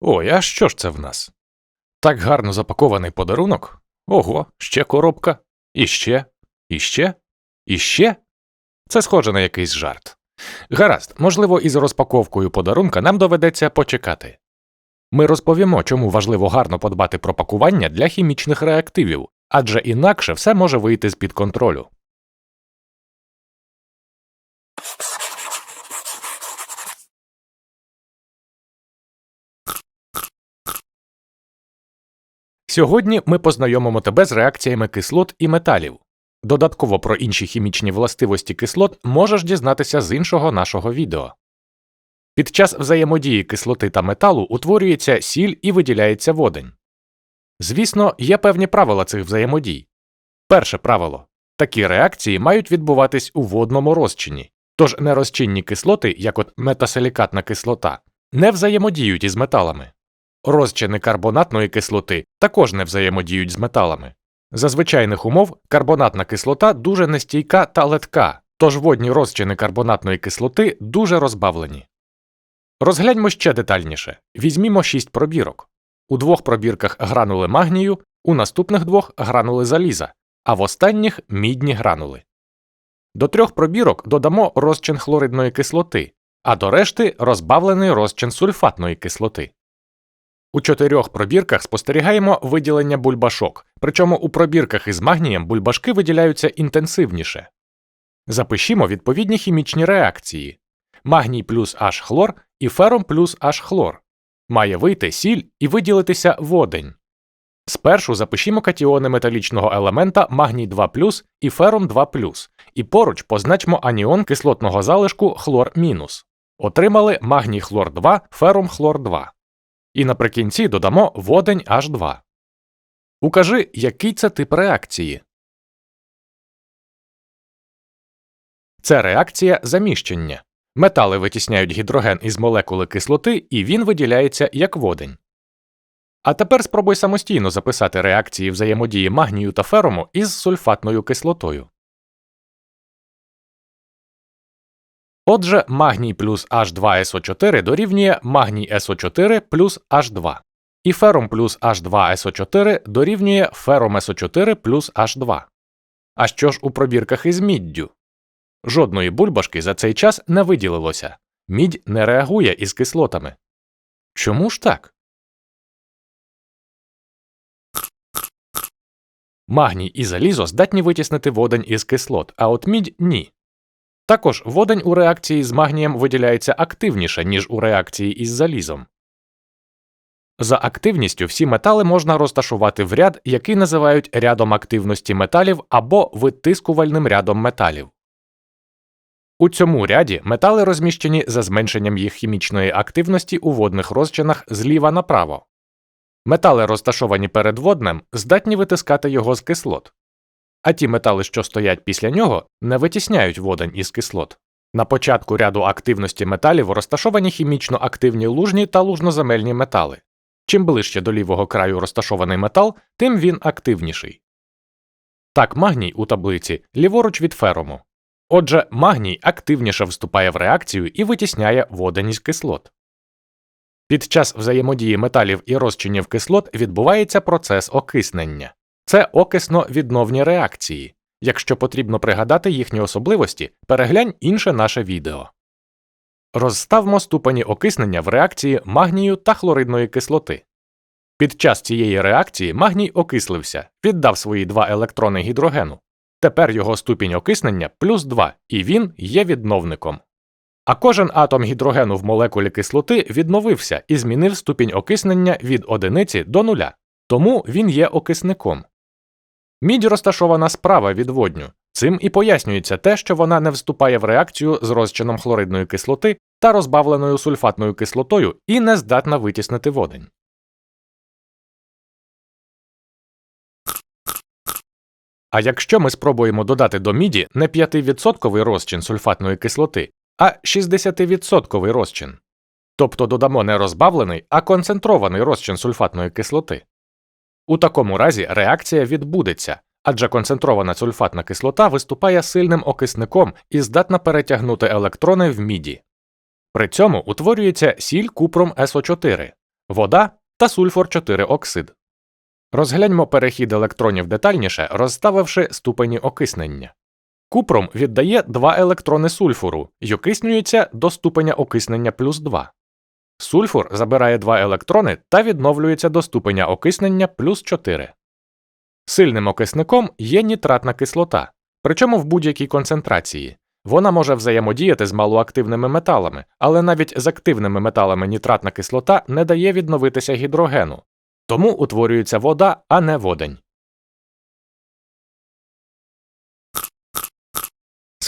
Ой, а що ж це в нас? Так гарно запакований подарунок? Ого, ще коробка. І ще, і ще, і ще. Це схоже на якийсь жарт. Гаразд, можливо, із розпаковкою подарунка нам доведеться почекати. Ми розповімо, чому важливо гарно подбати про пакування для хімічних реактивів, адже інакше все може вийти з під контролю. Сьогодні ми познайомимо тебе з реакціями кислот і металів. Додатково про інші хімічні властивості кислот можеш дізнатися з іншого нашого відео. Під час взаємодії кислоти та металу утворюється сіль і виділяється водень. Звісно, є певні правила цих взаємодій. Перше правило такі реакції мають відбуватись у водному розчині, тож нерозчинні кислоти, як от метасилікатна кислота, не взаємодіють із металами. Розчини карбонатної кислоти також не взаємодіють з металами. За звичайних умов карбонатна кислота дуже нестійка та летка, тож водні розчини карбонатної кислоти дуже розбавлені. Розгляньмо ще детальніше. Візьмімо шість пробірок. У двох пробірках гранули магнію, у наступних двох гранули заліза, а в останніх мідні гранули. До трьох пробірок додамо розчин хлоридної кислоти, а до решти розбавлений розчин сульфатної кислоти. У чотирьох пробірках спостерігаємо виділення бульбашок, причому у пробірках із магнієм бульбашки виділяються інтенсивніше. Запишімо відповідні хімічні реакції магній плюс H хлор і фером плюс H хлор. Має вийти сіль і виділитися водень. Спершу запишімо катіони металічного елемента магній 2 і фером 2 і поруч позначмо аніон кислотного залишку хлор мінус. Отримали магній хлор 2, фером хлор 2. І наприкінці додамо водень H2. Укажи, який це тип реакції. Це реакція заміщення. Метали витісняють гідроген із молекули кислоти, і він виділяється як водень. А тепер спробуй самостійно записати реакції взаємодії магнію та ферому із сульфатною кислотою. Отже, магній плюс H2SO4 дорівнює магній SO4 плюс H2, і фером плюс H2SO4 дорівнює фером SO4 плюс H2. А що ж у пробірках із міддю? Жодної бульбашки за цей час не виділилося. Мідь не реагує із кислотами. Чому ж так? Магній і залізо здатні витіснити водень із кислот, а от мідь ні. Також водень у реакції з магнієм виділяється активніше, ніж у реакції із залізом. За активністю всі метали можна розташувати в ряд, який називають рядом активності металів або витискувальним рядом металів. У цьому ряді метали розміщені за зменшенням їх хімічної активності у водних розчинах зліва направо. Метали, розташовані перед воднем, здатні витискати його з кислот а ті метали, що стоять після нього, не витісняють водень із кислот. На початку ряду активності металів розташовані хімічно активні лужні та лужноземельні метали. Чим ближче до лівого краю розташований метал, тим він активніший. Так, магній у таблиці ліворуч від ферому. Отже, магній активніше вступає в реакцію і витісняє водень із кислот. Під час взаємодії металів і розчинів кислот відбувається процес окиснення. Це окисно відновні реакції. Якщо потрібно пригадати їхні особливості, переглянь інше наше відео. Розставмо ступені окиснення в реакції магнію та хлоридної кислоти. Під час цієї реакції магній окислився, віддав свої два електрони гідрогену. Тепер його ступінь окиснення плюс 2, і він є відновником. А кожен атом гідрогену в молекулі кислоти відновився і змінив ступінь окиснення від одиниці до нуля, тому він є окисником. Мідь розташована справа від водню. Цим і пояснюється те, що вона не вступає в реакцію з розчином хлоридної кислоти та розбавленою сульфатною кислотою і не здатна витіснити водень. А якщо ми спробуємо додати до міді не 5% розчин сульфатної кислоти, а 60% розчин, тобто додамо не розбавлений, а концентрований розчин сульфатної кислоти, у такому разі реакція відбудеться, адже концентрована сульфатна кислота виступає сильним окисником і здатна перетягнути електрони в міді. При цьому утворюється сіль купром СО4. вода та сульфур 4 оксид. Розгляньмо перехід електронів детальніше, розставивши ступені окиснення. Купрум віддає 2 електрони сульфуру й окиснюється до ступеня окиснення плюс 2. Сульфур забирає 2 електрони та відновлюється до ступеня окиснення плюс 4. Сильним окисником є нітратна кислота, причому в будь-якій концентрації. Вона може взаємодіяти з малоактивними металами, але навіть з активними металами нітратна кислота не дає відновитися гідрогену, тому утворюється вода, а не водень.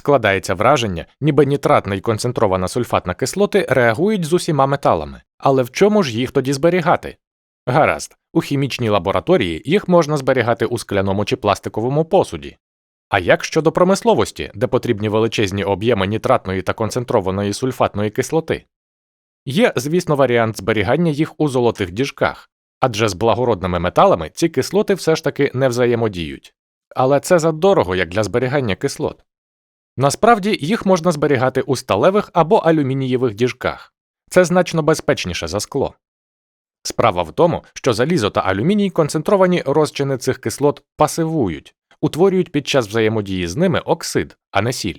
Складається враження, ніби нітратна й концентрована сульфатна кислоти реагують з усіма металами. Але в чому ж їх тоді зберігати? Гаразд, у хімічній лабораторії їх можна зберігати у скляному чи пластиковому посуді. А як щодо промисловості, де потрібні величезні об'єми нітратної та концентрованої сульфатної кислоти? Є, звісно, варіант зберігання їх у золотих діжках, адже з благородними металами ці кислоти все ж таки не взаємодіють. Але це задорого як для зберігання кислот. Насправді їх можна зберігати у сталевих або алюмінієвих діжках. Це значно безпечніше за скло. Справа в тому, що залізо та алюміній концентровані розчини цих кислот пасивують, утворюють під час взаємодії з ними оксид, а не сіль.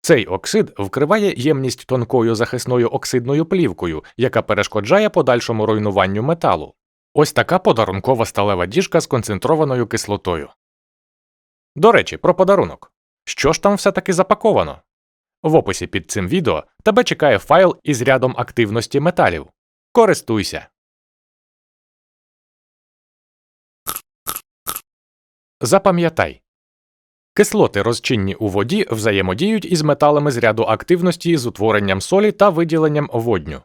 Цей оксид вкриває ємність тонкою захисною оксидною плівкою, яка перешкоджає подальшому руйнуванню металу. Ось така подарункова сталева діжка з концентрованою кислотою. До речі, про подарунок. Що ж там все таки запаковано? В описі під цим відео тебе чекає файл із рядом активності металів. Користуйся. Запам'ятай. Кислоти, розчинні у воді, взаємодіють із металами з ряду активності з утворенням солі та виділенням водню.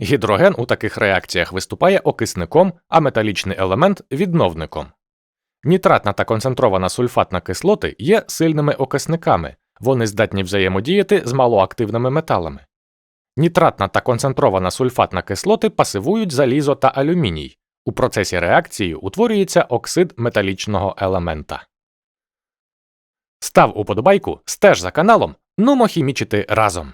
Гідроген у таких реакціях виступає окисником, а металічний елемент відновником. Нітратна та концентрована сульфатна кислоти є сильними окисниками, вони здатні взаємодіяти з малоактивними металами. Нітратна та концентрована сульфатна кислоти пасивують залізо та алюміній. У процесі реакції утворюється оксид металічного елемента. Став уподобайку, стеж за каналом, нумо хімічити разом.